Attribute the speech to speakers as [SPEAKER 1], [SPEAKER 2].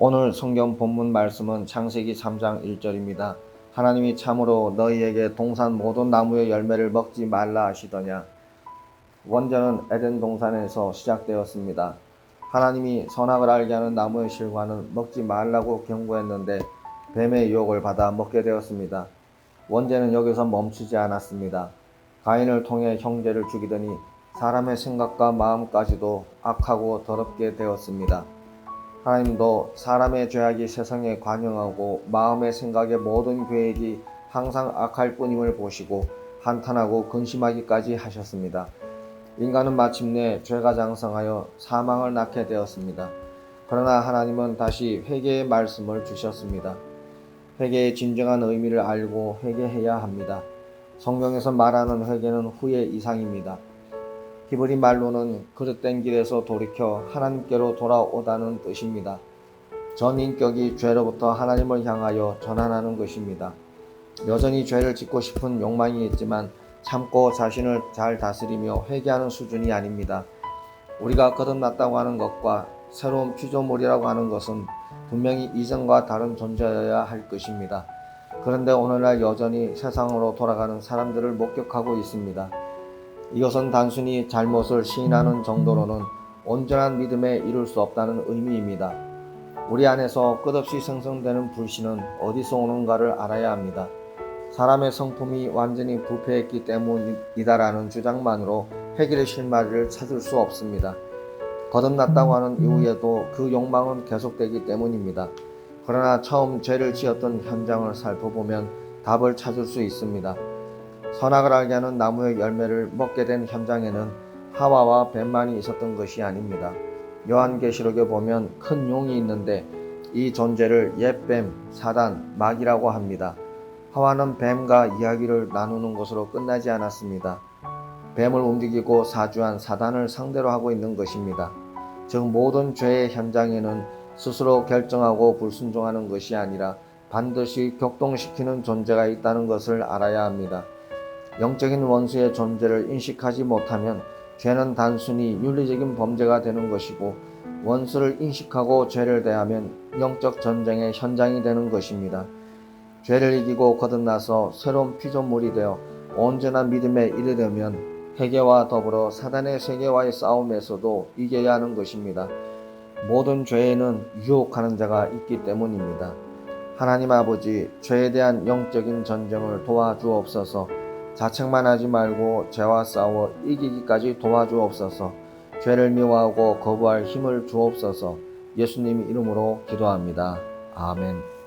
[SPEAKER 1] 오늘 성경 본문 말씀은 창세기 3장 1절입니다. 하나님이 참으로 너희에게 동산 모든 나무의 열매를 먹지 말라 하시더냐. 원전은 에덴 동산에서 시작되었습니다. 하나님이 선악을 알게 하는 나무의 실과는 먹지 말라고 경고했는데 뱀의 유혹을 받아 먹게 되었습니다. 원죄는 여기서 멈추지 않았습니다. 가인을 통해 형제를 죽이더니 사람의 생각과 마음까지도 악하고 더럽게 되었습니다. 하나님도 사람의 죄악이 세상에 관영하고 마음의 생각의 모든 계획이 항상 악할 뿐임을 보시고 한탄하고 근심하기까지 하셨습니다. 인간은 마침내 죄가 장성하여 사망을 낳게 되었습니다. 그러나 하나님은 다시 회개의 말씀을 주셨습니다. 회개의 진정한 의미를 알고 회개해야 합니다. 성경에서 말하는 회개는 후의 이상입니다. 히브리 말로는 그릇된 길에서 돌이켜 하나님께로 돌아오다는 뜻입니다. 전 인격이 죄로부터 하나님을 향하여 전환하는 것입니다. 여전히 죄를 짓고 싶은 욕망이 있지만 참고 자신을 잘 다스리며 회개하는 수준이 아닙니다. 우리가 거듭났다고 하는 것과 새로운 피조물이라고 하는 것은 분명히 이전과 다른 존재여야 할 것입니다. 그런데 오늘날 여전히 세상으로 돌아가는 사람들을 목격하고 있습니다. 이것은 단순히 잘못을 시인하는 정도로는 온전한 믿음에 이룰 수 없다는 의미입니다. 우리 안에서 끝없이 생성되는 불신은 어디서 오는가를 알아야 합니다. 사람의 성품이 완전히 부패했기 때문이다라는 주장만으로 해결의 실마리를 찾을 수 없습니다. 거듭났다고 하는 이후에도 그 욕망은 계속되기 때문입니다. 그러나 처음 죄를 지었던 현장을 살펴보면 답을 찾을 수 있습니다. 선악을 알게 하는 나무의 열매를 먹게 된 현장에는 하와와 뱀만이 있었던 것이 아닙니다. 요한계시록에 보면 큰 용이 있는데 이 존재를 옛뱀, 사단, 마귀라고 합니다. 하와는 뱀과 이야기를 나누는 것으로 끝나지 않았습니다. 뱀을 움직이고 사주한 사단을 상대로 하고 있는 것입니다. 즉 모든 죄의 현장에는 스스로 결정하고 불순종하는 것이 아니라 반드시 격동시키는 존재가 있다는 것을 알아야 합니다. 영적인 원수의 존재를 인식하지 못하면 죄는 단순히 윤리적인 범죄가 되는 것이고 원수를 인식하고 죄를 대하면 영적 전쟁의 현장이 되는 것입니다. 죄를 이기고 거듭나서 새로운 피조물이 되어 온전한 믿음에 이르려면 회개와 더불어 사단의 세계와의 싸움에서도 이겨야 하는 것입니다. 모든 죄에는 유혹하는 자가 있기 때문입니다. 하나님 아버지, 죄에 대한 영적인 전쟁을 도와주옵소서. 자책만 하지 말고 죄와 싸워 이기기까지 도와주옵소서. 죄를 미워하고 거부할 힘을 주옵소서. 예수님 이름으로 기도합니다. 아멘.